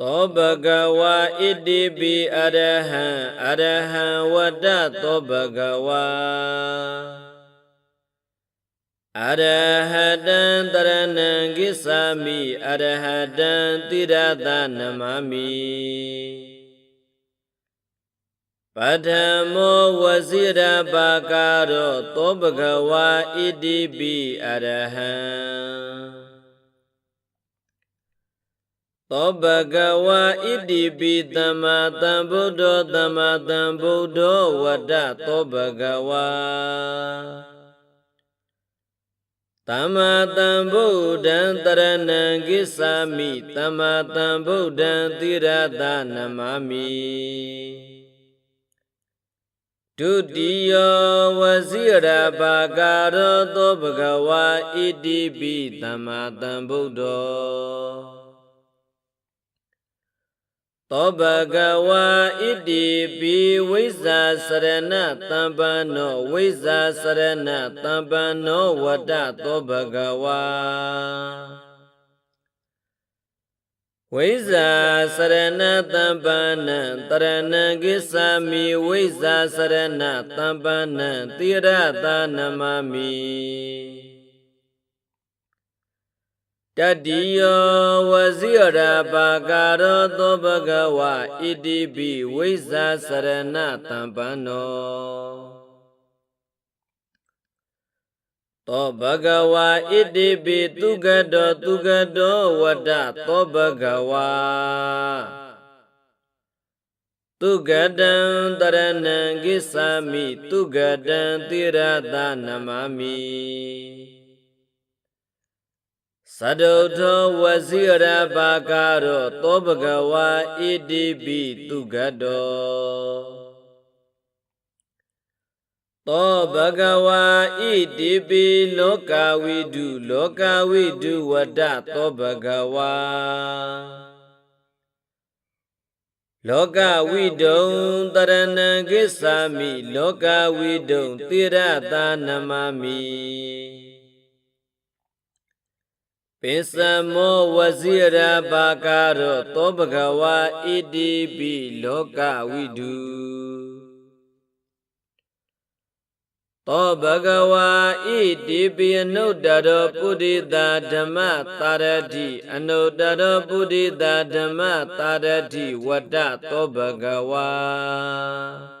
သောဘဂဝါဣတိပိအရဟံအရဟံဝတ္တသောဘဂဝါအရဟတံတရဏံကိစ္ဆာမိအရဟတံတိရတနမမိပထမောဝစီရပါကာရောသောဘဂဝါဣတိပိအရဟံ သောဘဂဝါဣတိပိသမ္မာသမ္ဗုဒ္ဓောသမ္မာသမ္ဗုဒ္ဓောဝတ္တသောဘဂဝါသမ္မာသမ္ဗုဒ္ဓံတရဏံကိစ္ဆာမိသမ္မာသမ္ဗုဒ္ဓံသီရတနမမိဒုတိယဝစီရပါကာရောသောဘဂဝါဣတိပိသမ္မာသမ္ဗုဒ္ဓော သောဘဂဝါဣတိပိဝိဇ္ဇာစရဏတံပန္နောဝိဇ္ဇာစရဏတံပန္နောဝတ္တသောဘဂဝါဝိဇ္ဇာစရဏတံပန္နံတရဏံကိစ္ဆာမိဝိဇ္ဇာစရဏတံပန္နံတိရတနမမိ တတိယောဝဇိရပါကာရောသောဘဂဝဣတိပိဝိဇာစရဏတံပန္နောသောဘဂဝါဣတိပိသူကတောသူကတောဝတ္တသောဘဂဝါသူကတံတရဏံကိစ္ဆာမိသူကတံတိရတနမမိ သတုထောဝစီရပါကာရောသောဘဂဝါဣတိပိသူကတောသောဘဂဝါဣတိပိလောကဝိတုလောကဝိတုဝတ္တသောဘဂဝါလောကဝိတုံတရဏံကိစ္ဆာမိလောကဝိတုံတိရတာနမမိ ပိစမောဝစီရပါကာရောသောဘဂဝါဣတိပိလောကဝိတုသောဘဂဝါဣတိပိအနုတ္တရောပုရိတာဓမ္မတာရတိအနုတ္တရောပုရိတာဓမ္မတာရတိဝတ္တသောဘဂဝါ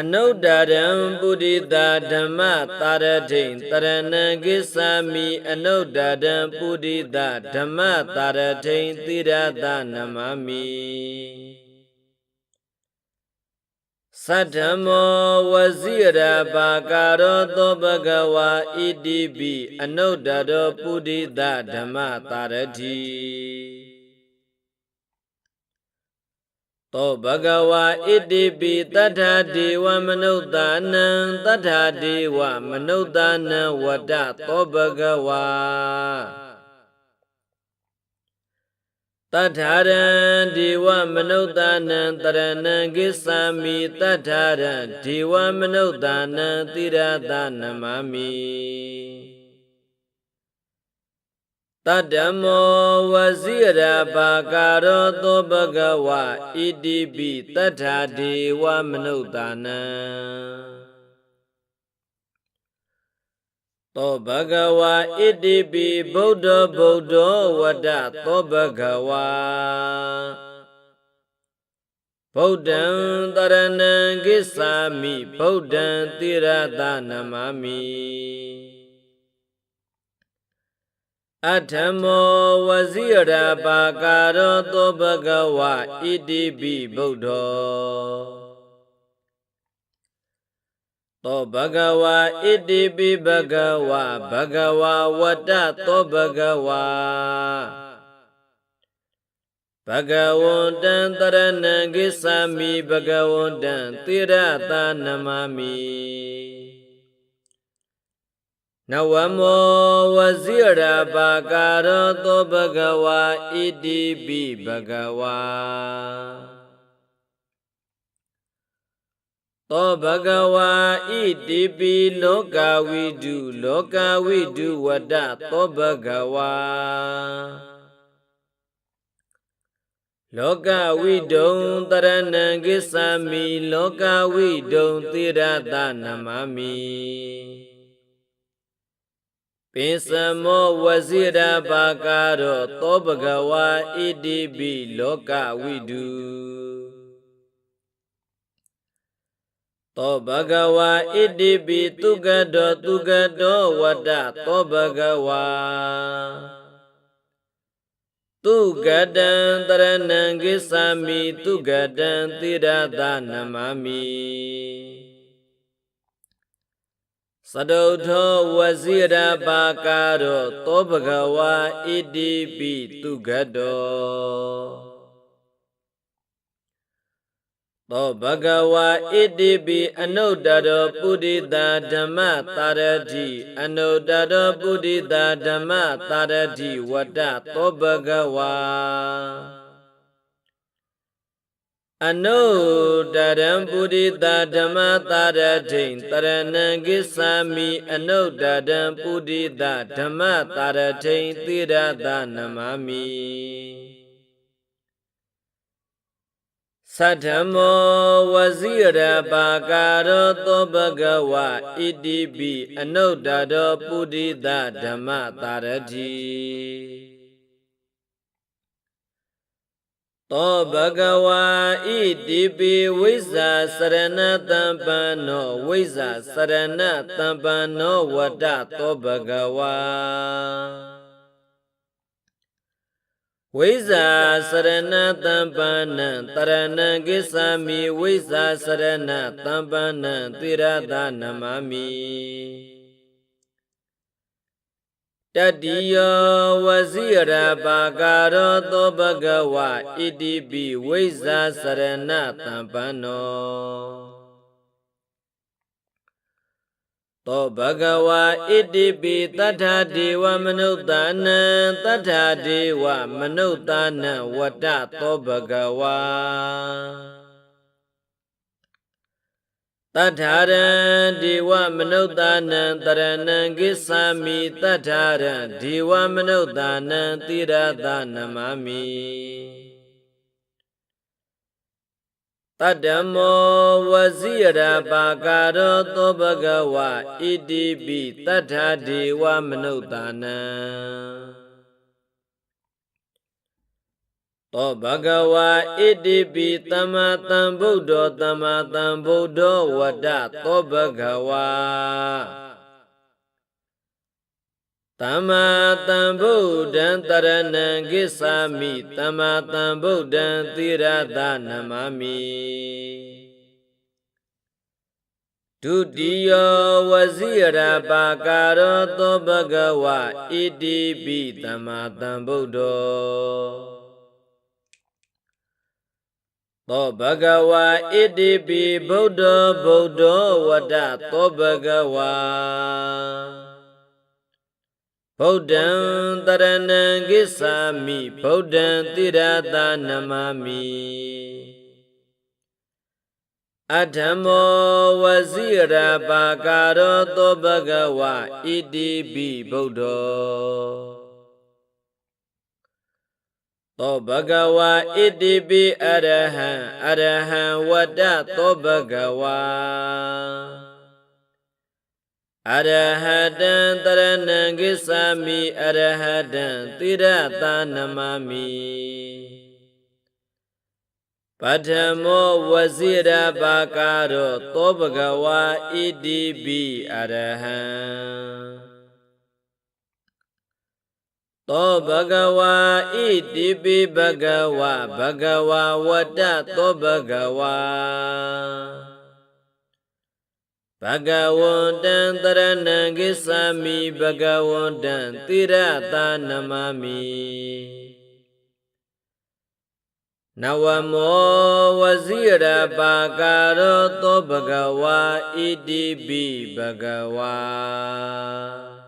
အနုတ္တရံပုရိတာဓမ္မတာရထိန်တရဏံကိစ္ဆာမိအနုတ္တရံပုရိတာဓမ္မတာရထိန်သီရတနမမိသတ္တမောဝစီရပါကာရောသောဘဂဝါဣတိပိအနုတ္တရောပုရိတာဓမ္မတာရတိ သောဘဂဝါဣတိပိတတ္ထာဒေဝမနုဿာနံတတ္ထာဒေဝမနုဿာနံဝတ္တသောဘဂဝါတတ္ထာရံဒေဝမနုဿာနံတရဏံကိစ္ဆာမိတတ္ထာရံဒေဝမနုဿာနံတိရတနမမိ တတ္တမောဝစီရပါကာရောသောဘဂဝဣတိပိတတ္ထာဒေဝမနုဿာနံသောဘဂဝါဣတိပိဗုဒ္ဓဗုဒ္ဓဝတ္တသောဘဂဝါဗုဒ္ဓံတရဏံကိစ္ဆာမိဗုဒ္ဓံတိရတနမမိ အထမောဝစီရပါကာရောသောဘဂဝဣတိပိဗုဒ္ဓောသောဘဂဝါဣတိပိဘဂဝါဘဂဝါဝတ္တသောဘဂဝါဘဂဝန္တံတရဏံကိစ္ဆာမိဘဂဝန္တံတိရတာနမမိ နဝမောဝစီရပါကာရောသောဘဂဝါဣတိပိဘဂဝါသောဘဂဝါဣတိပိလောကဝိတုလောကဝိတုဝတ္တသောဘဂဝါလောကဝိဒုံတရဏံကိစ္ဆာမိလောကဝိဒုံတိရတနမမိ ပိစမောဝဇိရဘာကာရောသောဘဂဝါဣတိပိလောကဝိဒုသောဘဂဝါဣတိပိသူကတောသူကတောဝတ္တသောဘဂဝါသူကတံတရဏံကိစ္ဆာမိသူကတံသီရသနမမိ သတုထောဝဇိရပါကာရောသောဘဂဝါဣတိပိသူကတောသောဘဂဝါဣတိပိအနုတ္တရောပုရိသဓမ္မတာရတိအနုတ္တရောပုရိသဓမ္မတာရတိဝတ္တသောဘဂဝါ အနုတရံပုရိသဓမ္မတာရထိန်တရဏံကိစ္ဆာမိအနုတရံပုရိသဓမ္မတာရထိန်သီရသနမမိသတ္ထမောဝဇိရပါကာရောသောဘဂဝဣတိပိအနုတ္တရောပုရိသဓမ္မတာရတိ သောဘဂဝါဣတိပိဝိဇ္ဇာစရဏတံပန္နောဝိဇ္ဇာစရဏတံပန္နောဝတ္တသောဘဂဝါဝိဇာစရဏတံပန္နံတရဏံကိစ္ဆာမိဝိဇာစရဏတံပန္နံသီရသနမမိ တတိယောဝဇိရပါကာရောသောဘဂဝဣတိပိဝိဇာစရဏတံပန္နောသောဘဂဝါဣတိပိတထာဒေဝမနုဿာနံတထာဒေဝမနုဿာနံဝတ္တသောဘဂဝါ တထာရံဒေဝမနုဿာနံတရဏံကိစ္ဆာမိတထာရံဒေဝမနုဿာနံတိရသနမမိတတ္တမောဝဇိရပါကာရောသောဘဂဝဣတိပိတထာဒေဝမနုဿာနံ သောဘဂဝဣတိပိသမ္မာသမ္ဗုဒ္ဓောသမ္မာသမ္ဗုဒ္ဓောဝတ္တသောဘဂဝါသမ္မာသမ္ဗုဒ္ဓံတရဏံကိစ္ဆာမိသမ္မာသမ္ဗုဒ္ဓံသီရသနမမိဒုတိယဝဇိရပါကာရောသောဘဂဝဣတိပိသမ္မာသမ္ဗုဒ္ဓော သောဘဂဝါဣတိပိဗုဒ္ဓဗုဒ္ဓဝတ္တသောဘဂဝါဗုဒ္ဓံတရဏံကိစ္ဆာမိဗုဒ္ဓံတိရသနမမိအထမောဝဇိရပါကာရောသောဘဂဝဣတိပိဗုဒ္ဓော သောဘဂဝဣတိပိအရဟံအရဟံဝတ္တသောဘဂဝါအရဟတံတရဏံကိစ္ဆာမိအရဟတံတိရတာနမမိပထမောဝဇိရပါကာရောသောဘဂဝါဣတိပိအရဟံ သောဘဂဝါဣတိပိဘဂဝါဘဂဝါဝတ္တသောဘဂဝါဘဂဝန္တံတရဏံကိစ္ဆာမိဘဂဝန္တံတိရတာနမမိနဝမောဝဇိရပါကာရောသောဘဂဝါဣတိပိဘဂဝါ